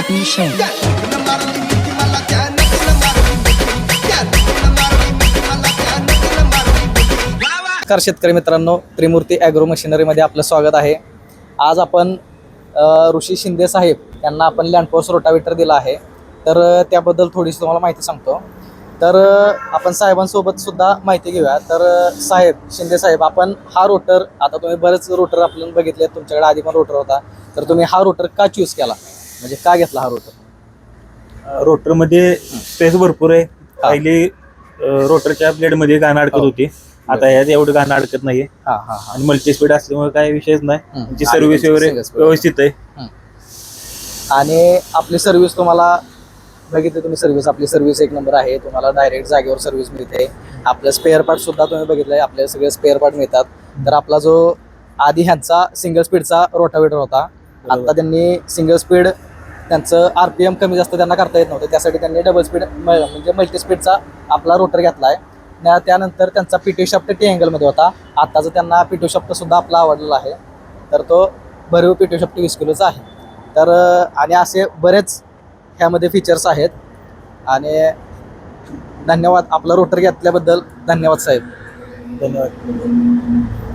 Abhishek. नमस्कार शेतकरी मित्रांनो त्रिमूर्ती ॲग्रो मशिनरीमध्ये आपलं स्वागत आहे. आज आपण ऋषी शिंदे साहेब यांना आपण लँडपोस रोटावेटर दिला आहे. तर त्याबद्दल थोडीशी तुम्हाला माहिती सांगतो. तर आपण साहेबांसोबत सुद्धा माहिती घेऊया. तर साहेब शिंदे साहेब आपण हा रोटर आता तुम्ही बरेच रोटर आपल्याला बघितले तुमच्याकडे आधी पण रोटर होता. तर तुम्ही हा रोटर का चूज केला? म्हणजे का घेतला हा रोटर? रोटरमध्ये स्पेस भरपूर आहे. पहिली रोटरच्या ब्लेडमध्ये गाणं अडकत हो. होती. आता यात एवढं गाणं अडकत नाहीये. हां हां हां. आणि मल्टी स्पीड असल्यामुळे काय विषयच नाही. हम्म. त्यांची आणि सर्व्हिस त्यांची वगैरे. व्यवस्थित आहे. आणि आपली सर्व्हिस तुम्हाला बघितली तुम्ही सर्व्हिस आपली सर्व्हिस एक नंबर आहे. तुम्हाला डायरेक्ट जागेवर सर्व्हिस मिळते. आपलं स्पेअर पार्ट सुद्धा तुम्ही बघितलंय. आपले सगळे स्पेअर पार्ट मिळतात. तर आपला जो आधी ह्यांचा सिंगल स्पीडचा रोटावेटर होता. आता त्यांनी सिंगल स्पीड त्यांचं आर पी कमी जास्त त्यांना करता येत नव्हतं. त्यासाठी त्यांनी डबल स्पीड म्हणजे मल्टी स्पीडचा आपला रोटर घेतला न- त्यानंतर त्यांचा पिटी शॉफ्ट टी अँगलमध्ये होता. आत्ताचं त्यांना पिटी शॉफ्ट सुद्धा आपला आवडलेला आहे. तर तो भरीव पिटी शॉफ्ट वीस किलोचा आहे. तर आणि असे बरेच ह्यामध्ये फीचर्स आहेत. आणि धन्यवाद आपला रोटर घेतल्याबद्दल धन्यवाद साहेब. धन्यवाद.